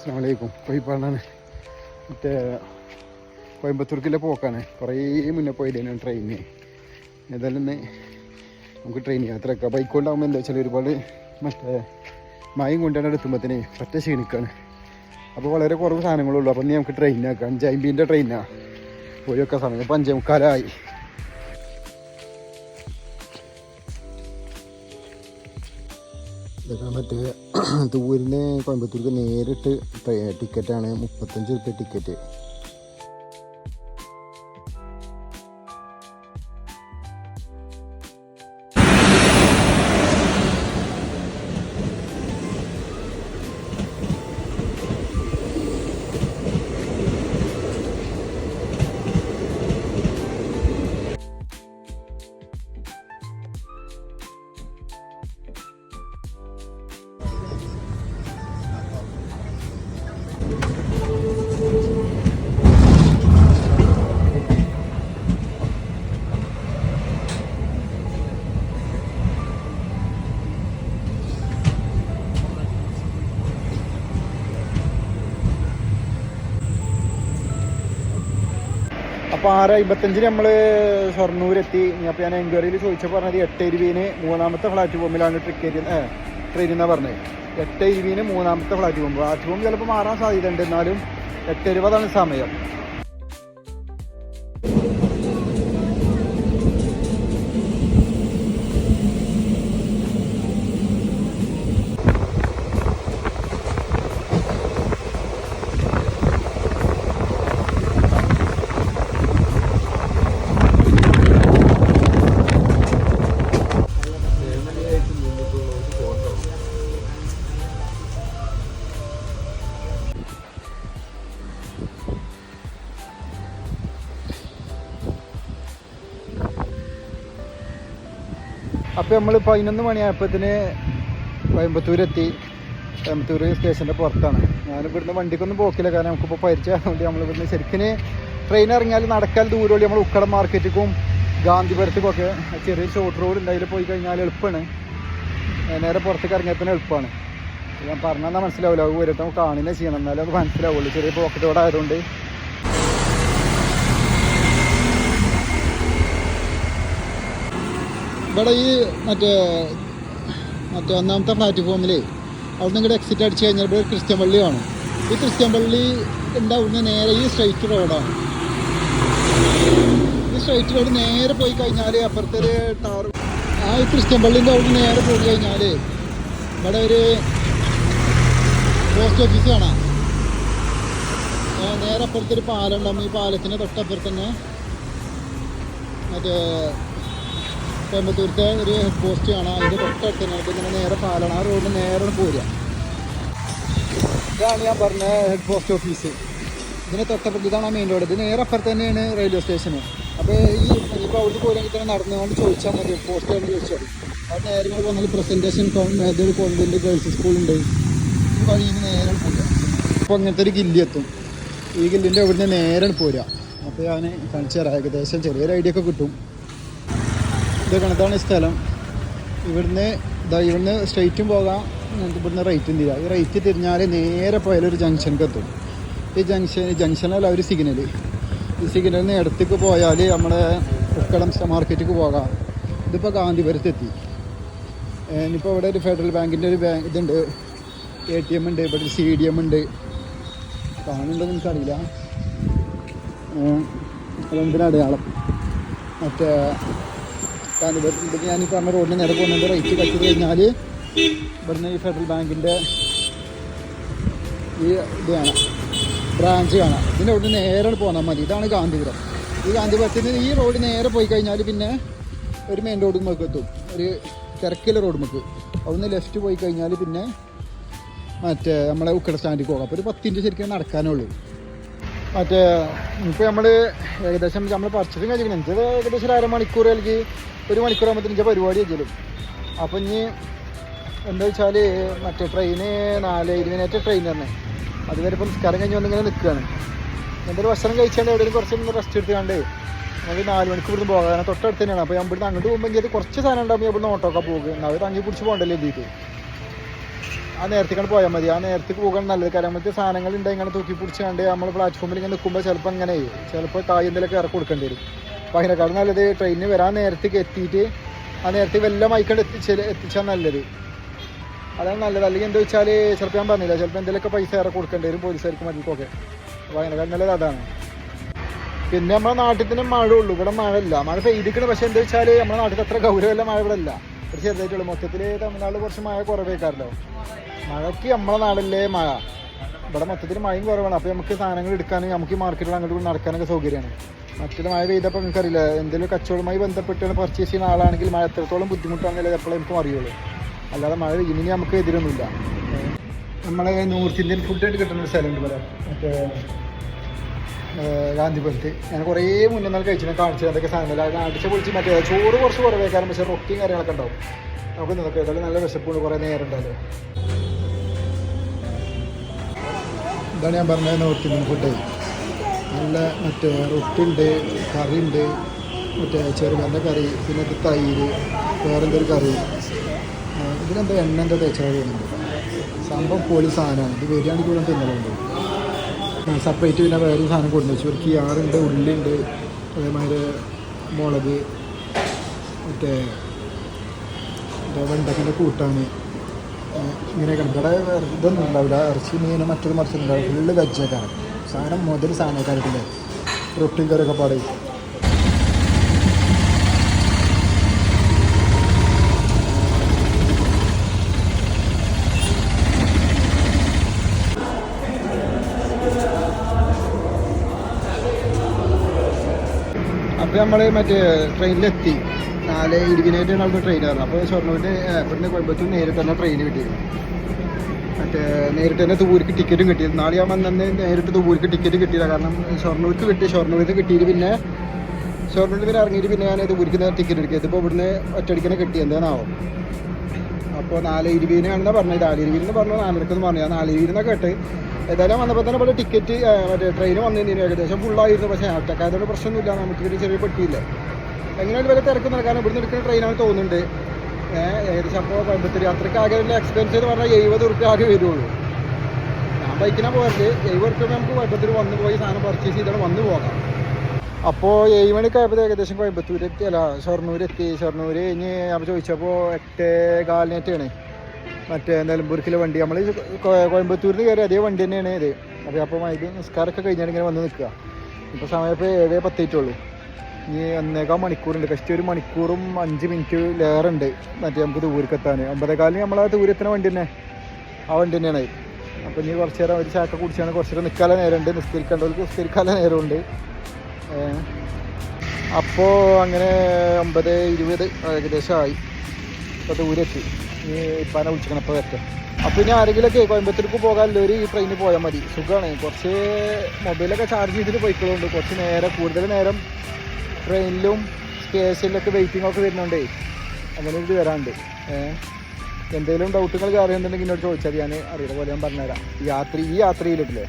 അസ്സാമലൈക്കും കോഴിപ്പാടാണ് മറ്റേ കോയമ്പത്തൂർക്കിലെ പോക്കാണ്. കുറേ മുന്നേ പോയിട്ടാണ് ട്രെയിന് ഏതായാലും നമുക്ക് ട്രെയിൻ യാത്രയൊക്കെ. ബൈക്ക് കൊണ്ടാകുമ്പോൾ എന്താ വെച്ചാൽ ഒരുപാട് മറ്റേ മയം കൊണ്ടാണ് എത്തുമ്പോഴത്തേന് പറ്റ ക്ഷീണിക്കാണ്. അപ്പോൾ വളരെ കുറവ് സാധനങ്ങളുള്ളൂ അപ്പം നീ നമുക്ക് ട്രെയിനാക്കാം അഞ്ച് അമ്പതിന്റെ ട്രെയിനാണ് പോയൊക്കെ സമയം ഇപ്പം അഞ്ചേ മുക്കാലായി. മറ്റേ ദൂരിന് കോയമ്പത്തൂർക്ക് നേരിട്ട് ടിക്കറ്റാണ് മുപ്പത്തഞ്ച് റുപ്യ ടിക്കറ്റ്. അപ്പോൾ ആറ് അമ്പത്തഞ്ചിന് നമ്മൾ ഷൊർണൂരെത്തി അപ്പോൾ ഞാൻ എൻക്വയറിയിൽ ചോദിച്ചപ്പോൾ പറഞ്ഞത് എട്ട് ഇരുപതിന് മൂന്നാമത്തെ പ്ലാറ്റ്ഫോമിലാണ് ടിക്കറ്റ് ട്രെയിൻ എന്നാണ് പറഞ്ഞത് എട്ട് ഇരുപതിന് മൂന്നാമത്തെ പ്ലാറ്റ്ഫോം പ്ലാറ്റ്ഫോം ചിലപ്പോൾ മാറാൻ സാധ്യതയുണ്ട് എന്നാലും എട്ട് ഇരുപതാണ് സമയം അപ്പോൾ നമ്മൾ പതിനൊന്ന് മണിയായപ്പത്തിന് കോയമ്പത്തൂർ എത്തി കോയമ്പത്തൂർ സ്റ്റേഷന്റെ പുറത്താണ്. ഞാൻ ഇവിടുന്ന് വണ്ടിക്കൊന്നും പോക്കില്ല. കാരണം നമുക്കിപ്പോൾ പരിചയമായതുകൊണ്ട് നമ്മൾ ഇവിടുന്ന് ശരിക്കും ട്രെയിൻ ഇറങ്ങിയാൽ നടക്കാൻ ദൂരമുള്ളൂ. നമ്മൾ ഉക്കട മാർക്കറ്റിക്കും ഗാന്ധിപുരത്തേക്കൊക്കെ ചെറിയ ഷോർട്ട് റോഡ് ഉണ്ട്. അതിൽ പോയി കഴിഞ്ഞാൽ എളുപ്പമാണ് നേരെ പുറത്തേക്ക് ഇറങ്ങിയാൽ തന്നെ എളുപ്പമാണ് ഞാൻ പറഞ്ഞാൽ മനസ്സിലാവില്ല അത് നമുക്ക് കാണുന്നത് ചെയ്യണം. എന്നാലും അത് മനസ്സിലാവുള്ളൂ. ചെറിയ പോക്കറ്റ് റോഡ് ആയതുകൊണ്ട്. ഇവിടെ ഈ മറ്റേ മറ്റേ ഒന്നാമത്തെ പ്ലാറ്റ്ഫോമിൽ അവിടെ നിന്ന് എക്സിറ്റ് അടിച്ച് കഴിഞ്ഞാൽ ഇവിടെ ക്രിസ്ത്യൻ പള്ളി കാണും. ഈ ക്രിസ്ത്യൻ പള്ളി ഉണ്ട് അവിടുന്ന് നേരെ ഈ സ്ട്രൈറ്റ് റോഡാണ് ഈ സ്ട്രൈറ്റ് റോഡ് നേരെ പോയി കഴിഞ്ഞാൽ അപ്പുറത്തെ ഒരു ടാർ ആ ഈ ക്രിസ്ത്യൻ പള്ളിന്റെ അവിടെ നേരെ പോയി കഴിഞ്ഞാൽ ഇവിടെ ഒരു പോസ്റ്റ് ഓഫീസ് കാണാം. നേരെ അപ്പുറത്തൊരു പാലം ഉണ്ടാകും ഈ പാലത്തിന് തൊട്ടപ്പുറത്ത് തന്നെ മറ്റേ കോയമ്പത്തൂരത്തെ ഒരു ഹെഡ് പോസ്റ്റ് കാണാം അതിന്റെ തൊട്ടടുത്ത് തന്നെ ഇങ്ങനെ നേരെ പാലാണ് ആ റോഡിൽ നേരെ പോരുക. ഇതാണ് ഞാൻ പറഞ്ഞ ഹെഡ് പോസ്റ്റ് ഓഫീസ് ഇതിന് തൊട്ടപ്പുറത്ത് ഇതാണ് ആ മെയിൻ റോഡ് ഇത് നേരെ അപ്പുറത്ത് തന്നെയാണ് റെയിൽവേ സ്റ്റേഷന് അപ്പോൾ ഈ ഇപ്പോൾ അവിടുത്തെ പോരെങ്കിൽ തന്നെ നടന്നുകൊണ്ട് ചോദിച്ചാൽ മതി പോസ്റ്റ് ആണ് ചോദിച്ചാൽ. അവിടെ നേരെ ഇങ്ങനെ വന്നാൽ പ്രസന്റേഷൻ ഇതൊരു കോൺവെന്റ് ഗേൾസ് സ്കൂളുണ്ട് ഈ വഴിയിൽ നിന്ന് നേരെ പോരുക. അപ്പോൾ അങ്ങനത്തെ ഒരു ഗില്ലി എത്തും. ഈ ഗില്ലിന്റെ അവിടുന്ന് നേരെ പോരുക. അപ്പോൾ ഞാൻ കാണിച്ചു തരാം. ഏകദേശം ചെറിയൊരു ഐഡിയ ഒക്കെ കിട്ടും. ഇത് കണക്കാണ് സ്ഥലം. ഇവിടുന്ന് ഇതാ ഇവിടുന്ന് സ്ട്രെയിറ്റും പോകാം. ഇവിടുന്ന് റൈറ്റും തിരിയാം ഈ റൈറ്റ് തിരിഞ്ഞാൽ നേരെ പോയാൽ ഒരു ജംഗ്ഷനിലേക്ക് എത്തും. ഈ ജംഗ്ഷൻ ജംഗ്ഷനല്ല ഒരു സിഗ്നൽ ഈ സിഗ്നലിൽ നിന്ന് ഇടത്തേക്ക് പോയാൽ നമ്മുടെ ഉക്കടം മാർക്കറ്റിക്ക് പോകാം. ഇതിപ്പോൾ ഗാന്ധിപുരത്തെത്തി. ഇനിയിപ്പോൾ ഇവിടെ ഒരു ഫെഡറൽ ബാങ്കിന്റെ ഒരു ബാങ്ക് ഇതുണ്ട്. എ ടി എം ഉണ്ട് ഇവിടെ സി ഡി എം ഉണ്ട്. കാണുന്നുണ്ടോ എനിക്കറിയില്ല. അതെന്തിനാ അടയാളം? മറ്റേ ഇവിടുന്ന് ഞാൻ ഈ പറഞ്ഞ റോഡിന് നേരെ പോകുന്നുണ്ട്. റേറ്റ് കട്ട് കഴിഞ്ഞാൽ ഇവിടുന്ന് ഈ ഫെഡറൽ ബാങ്കിന്റെ ഈ ഇത് കാണാം. ബ്രാഞ്ച് കാണാം. ഇതിന്റെ അവിടുന്ന് നേരെ പോന്നാൽ മതി. ഇതാണ് ഗാന്ധിപുരം. ഈ ഗാന്ധിപുരത്തിന് ഈ റോഡ് നേരെ പോയി കഴിഞ്ഞാൽ പിന്നെ ഒരു മെയിൻ റോഡ് നമുക്ക് എത്തും. ഒരു തിരക്കിലെ റോഡ് നമുക്ക്. അവിടുന്ന് ലെഫ്റ്റ് പോയി കഴിഞ്ഞാൽ പിന്നെ മറ്റേ നമ്മളെ ഉക്കട സ്റ്റാൻഡിൽ പോകാം. അപ്പോൾ ഒരു പത്തിന്റെ ശരിക്കും നടക്കാനേ ഉള്ളൂ. മറ്റേ ഇപ്പോൾ നമ്മൾ ഏകദേശം നമ്മൾ പർച്ചേസിങ് കഴിഞ്ഞിരിക്കണം എനിക്ക് ഏകദേശം ഒരു അരമണിക്കൂർ അല്ലെങ്കിൽ ഒരു മണിക്കൂർ ആകുമ്പോഴത്തേന് എനിക്ക് പരിപാടി വെച്ചാലും അപ്പം ഇനി എന്താ വെച്ചാൽ മറ്റേ ട്രെയിന് നാല് ഇരുപതിനായിട്ട് ട്രെയിൻ തന്നെ അതുവരെ ഇപ്പം നിസ്കാരം കഴിഞ്ഞ് വന്നിങ്ങനെ നിൽക്കുകയാണ് എന്തൊരു ഭക്ഷണം കഴിച്ചാണ്ട് എവിടെയും കുറച്ച് റെസ്റ്റ് എടുത്തുകൊണ്ട് നമുക്ക് നാല് മണിക്ക് ഇവിടുന്ന് പോകാം. കാരണം തൊട്ടടുത്ത് തന്നെയാണ്. അപ്പോൾ ഞാൻ ഇവിടുന്ന് അങ്ങോട്ട് പോകുമ്പോൾ കുറച്ച് സാധനം ഉണ്ടാകുമ്പോൾ ഇവിടുന്ന് ഓട്ടോക്കെ പോകും അവർ തങ്ങി പിടിച്ച് പോകണ്ടല്ലോ എഴുതിയിട്ട് ആ നേരത്തേക്കാണ് പോയാൽ മതി. ആ നേരത്തേക്ക് പോകാൻ നല്ലത്. കാരണം മറ്റേ സാധനങ്ങൾ ഉണ്ടെങ്കിൽ ഇങ്ങനെ തൂക്കി പിടിച്ചാണ്ട് നമ്മൾ പ്ലാറ്റ്ഫോമിൽ ഇങ്ങനെ നിൽക്കുമ്പോൾ ചിലപ്പോൾ അങ്ങനെ ചിലപ്പോൾ കായ് എന്തെങ്കിലുമൊക്കെ ഇറക്കി കൊടുക്കേണ്ടി വരും. അപ്പോൾ അതിനെക്കാളും നല്ലത് ട്രെയിനിന് വരാൻ നേരത്തേക്ക് എത്തിയിട്ട് ആ നേരത്തേക്ക് വല്ല മൈക്കണ്ട് എത്തിച്ച എത്തിച്ചാൽ നല്ലത്. അതാണ് നല്ലത്. അല്ലെങ്കിൽ എന്താ വെച്ചാൽ ചിലപ്പോൾ ഞാൻ പറഞ്ഞില്ല ചിലപ്പോൾ എന്തെങ്കിലുമൊക്കെ പൈസ ഇറക്കി കൊടുക്കേണ്ടി വരും പോലീസുകാർക്ക് മതിക്കൊക്കെ. അപ്പോൾ അതിനെക്കാളും നല്ലത് അതാണ്. പിന്നെ നമ്മുടെ നാട്ടിൽ തന്നെ മഴ ഉള്ളൂ ഇവിടെ മഴ മഴ പെയ്തിക്കണം പക്ഷെ എന്താ വെച്ചാൽ നമ്മുടെ നാട്ടിൽ അത്ര ഗൗരവമല്ല മഴ ഇവിടെ ഇല്ല. ഒരു ചെറുതായിട്ടുള്ളൂ. മൊത്തത്തിൽ തമിഴ്നാട് കുറച്ച് മഴ കുറവേക്കാറല്ലോ മഴയ്ക്ക് നമ്മളെ നാടല്ലേ മഴ. ഇവിടെ മൊത്തത്തിൽ മഴയും കുറവാണ്. അപ്പോൾ നമുക്ക് സാധനങ്ങൾ എടുക്കാനും നമുക്ക് മാർക്കറ്റിൽ അങ്ങോട്ട് നടക്കാനൊക്കെ സൗകര്യമാണ്. മറ്റൊരു മഴ പെയ്തപ്പോൾ നമുക്കറിയില്ല എന്തെങ്കിലും കച്ചവടവുമായി ബന്ധപ്പെട്ടാണ് പർച്ചേസ് ചെയ്യുന്ന ആളാണെങ്കിൽ മഴ എത്രത്തോളം ബുദ്ധിമുട്ടാണെന്നുള്ളത് എപ്പോഴും നമുക്ക് അറിയുള്ളൂ. അല്ലാതെ മഴ ഇനി നമുക്ക് എതിരൊന്നുമില്ല. നമ്മളെ നോർത്ത് ഇന്ത്യൻ ഫുഡ് കിട്ടുന്ന സ്ഥലമുണ്ട് പോലെ മറ്റേ ഗാന്ധിപുരത്ത് ഞാൻ കുറേ മുന്നേ നാൾ കഴിച്ചിട്ട് കാണിച്ചത് എന്തൊക്കെ സാധനം അടിച്ച് പൊളിച്ച് മറ്റേ ചോറ് കുറച്ച് കുറവേക്കാരം പക്ഷേ റൊട്ടിയും കാര്യങ്ങളൊക്കെ ഉണ്ടാവും. നമുക്ക് നിന്നൊക്കെ ഏതായാലും നല്ല വിശപ്പുണ്ട്. കുറേ നേരം ഉണ്ടല്ലോ. ഇതാണ് ഞാൻ പറഞ്ഞത് നോർത്ത് ഇന്ത്യൻ ഫുഡ് നല്ല മറ്റേ റൊട്ടി ഉണ്ട് കറി ഉണ്ട് മറ്റേ ചെറുകറിന്റെ കറി പിന്നെ ഇത് തൈര് വേറെന്തൊരു കറി? ഇതിനെന്താ എണ്ണ എന്താ തേച്ചാൽ തോന്നുന്നുണ്ട് സംഭവം പൊളി സാധനമാണ്. ഇത് ബിരിയാണിക്ക് കൂടെ തിന്നലുണ്ട്? സെപ്പറേറ്റ് പിന്നെ വേറൊരു സാധനം കൊടുത്തു വെച്ചു. ഒരു കിയാറുണ്ട് ഉള്ളിയുണ്ട് അതേമാതിരി മുളക് മറ്റേ വെണ്ടക്കിന്റെ കൂട്ടാണ്. ഇങ്ങനെയൊക്കെ ഇവിടെ ഇതൊന്നും ഉണ്ടാവില്ല. ഇറച്ചി മീൻ മറ്റൊരു മറിച്ചുണ്ടാവും ഫുള്ള് വെജൊക്കെയാണ് സാധനം മുതൽ സാധനക്കാർക്കില്ലേ റൊട്ടിയും കറിയൊക്കെ പാടും. അപ്പോൾ നമ്മൾ മറ്റേ ട്രെയിനിലെത്തി നാല് ഇരുപതിനായിട്ടാണ് അവിടെ ട്രെയിൻ കയറുന്നത് അപ്പോൾ ഷൊർണൂരിന്റെ ഇവിടുന്ന് കോയമ്പത്തൂർ നേരിട്ട് തന്നെ ട്രെയിൻ കിട്ടിയത് മറ്റേ നേരിട്ട് തന്നെ തൂരിക്ക് ടിക്കറ്റും കിട്ടിയത് നാളെ ഞാൻ വന്നെ നേരിട്ട് തൂരിക്ക് ടിക്കറ്റ് കിട്ടിയില്ല. കാരണം ഷൊർണൂർക്ക് കിട്ടി. ഷൊർണൂരിൽ കിട്ടിയിട്ട് പിന്നെ ഷൊർണൂരിൽ പിന്നെ ഇറങ്ങിയിട്ട് പിന്നെ ഞാൻ തൂർക്ക് ടിക്കറ്റ് എടുക്കിയത് ഇപ്പോൾ ഇവിടുന്ന് ഒറ്റയടിക്കനെ കിട്ടിയത് എന്താണാവും അപ്പോൾ നാല് ഇരുപതിനാണെന്നാണ് പറഞ്ഞത് നാല് ഇരുപതിന് പറഞ്ഞു നാലരക്കെന്ന് പറഞ്ഞു. ഞാൻ നാല് ഇരുപതിനൊക്കെ കേട്ട്. ഏതായാലും വന്നപ്പോൾ തന്നെ ഇവിടെ ടിക്കറ്റ് മറ്റേ ട്രെയിൻ വന്നിരുന്നു ഏകദേശം ഫുള്ളായിരുന്നു പക്ഷേ ഒറ്റക്കായതുകൊണ്ട് പ്രശ്നമൊന്നുമില്ല. നമുക്ക് ഒരു ചെറിയ പെട്ടിയില്ല. എങ്ങനെയാണ് വരെ തിരക്കുന്നത് കാരണം ഇവിടുന്ന് എടുക്കുന്ന ട്രെയിനാണ് തോന്നുന്നുണ്ട്. ഏകദേശം അപ്പോൾ കോയമ്പത്തൂർ യാത്രയ്ക്ക് ആകെ എക്സ്പെൻസ് എന്ന് പറഞ്ഞാൽ എഴുപത് റുപ്യ ആകെ വരുള്ളൂ ഞാൻ ബൈക്കിനാണ് പോയത് എഴുപത് റുപ്യ നമുക്ക് കോയമ്പത്തൂർ വന്ന് പോയി സാധനം പർച്ചേസ് ചെയ്താണ് വന്ന് പോകാം. അപ്പോൾ ഏഴ് മണിക്കായപ്പോൾ ഏകദേശം കോയമ്പത്തൂർ എത്തി അല്ല ഷൊർണൂർ എത്തി ഷൊർണൂർ കഴിഞ്ഞ് അപ്പോൾ ചോദിച്ചപ്പോൾ എട്ടേ കാലിനേറ്റാണ് മറ്റേ നിലമ്പൂർക്കിലെ വണ്ടി. നമ്മൾ കോയമ്പത്തൂരിൽ കയറി അതേ വണ്ടി തന്നെയാണ് ഇത്. അപ്പോൾ അപ്പോൾ ഇത് നിസ്കാരമൊക്കെ കഴിഞ്ഞാൽ ഇങ്ങനെ വന്ന് നിൽക്കുക. ഇപ്പോൾ സമയം ഇപ്പോൾ ഏഴ് പത്തേറ്റുള്ളൂ. ഇനി ഒന്നേകാൽ മണിക്കൂറുണ്ട്. കഷ്ടി ഒരു മണിക്കൂറും അഞ്ച് മിനിറ്റ് ലേറുണ്ട്. മറ്റേ നമുക്ക് ദൂരക്കെത്താൻ ഒമ്പതേകാലിന് ആ ദൂരത്തിന് വണ്ടി തന്നെ. ആ വണ്ടി തന്നെയാണ്. അപ്പോൾ ഇനി കുറച്ച് നേരം ഒരു ചാക്ക കുടിച്ചാണ് കുറച്ച് നേരം നിൽക്കാനുള്ള നേരമുണ്ട്. നിസ്കരിക്കേണ്ടവർക്ക് നിസ്കരിക്കാനുള്ള നേരമുണ്ട്. അപ്പോൾ അങ്ങനെ ഒമ്പത് ഇരുപത് ഏകദേശമായി ഇപ്പോൾ ദൂരെത്തി. ഇനി ഇപ്പാനെ വിളിച്ചിരിക്കണം ഇപ്പോൾ വരട്ടെ. അപ്പോൾ ഇനി ആരെങ്കിലുമൊക്കെ കോയമ്പത്തൂർക്ക് പോകാനുള്ളവർ ഈ ട്രെയിനിൽ പോയാൽ മതി. സുഖമാണ് കുറച്ച് മൊബൈലൊക്കെ ചാർജ് ചെയ്തിട്ട് പോയിക്കളുണ്ട് കുറച്ച് നേരം കൂടുതൽ നേരം ട്രെയിനിലും സ്റ്റേഷനിലൊക്കെ വെയിറ്റിങ്ങൊക്കെ വരുന്നുണ്ടേ. അങ്ങനെ ഇത് വരാണ്ട്. എന്തെങ്കിലും ഡൗട്ടുകൾ അറിയുന്നുണ്ടെങ്കിൽ എന്നോട് ചോദിച്ചാൽ ഞാൻ അറിയുന്ന പോലെ ഞാൻ പറഞ്ഞുതരാം. ഈ യാത്ര ഈ യാത്രയിലിട്ടില്ലേ?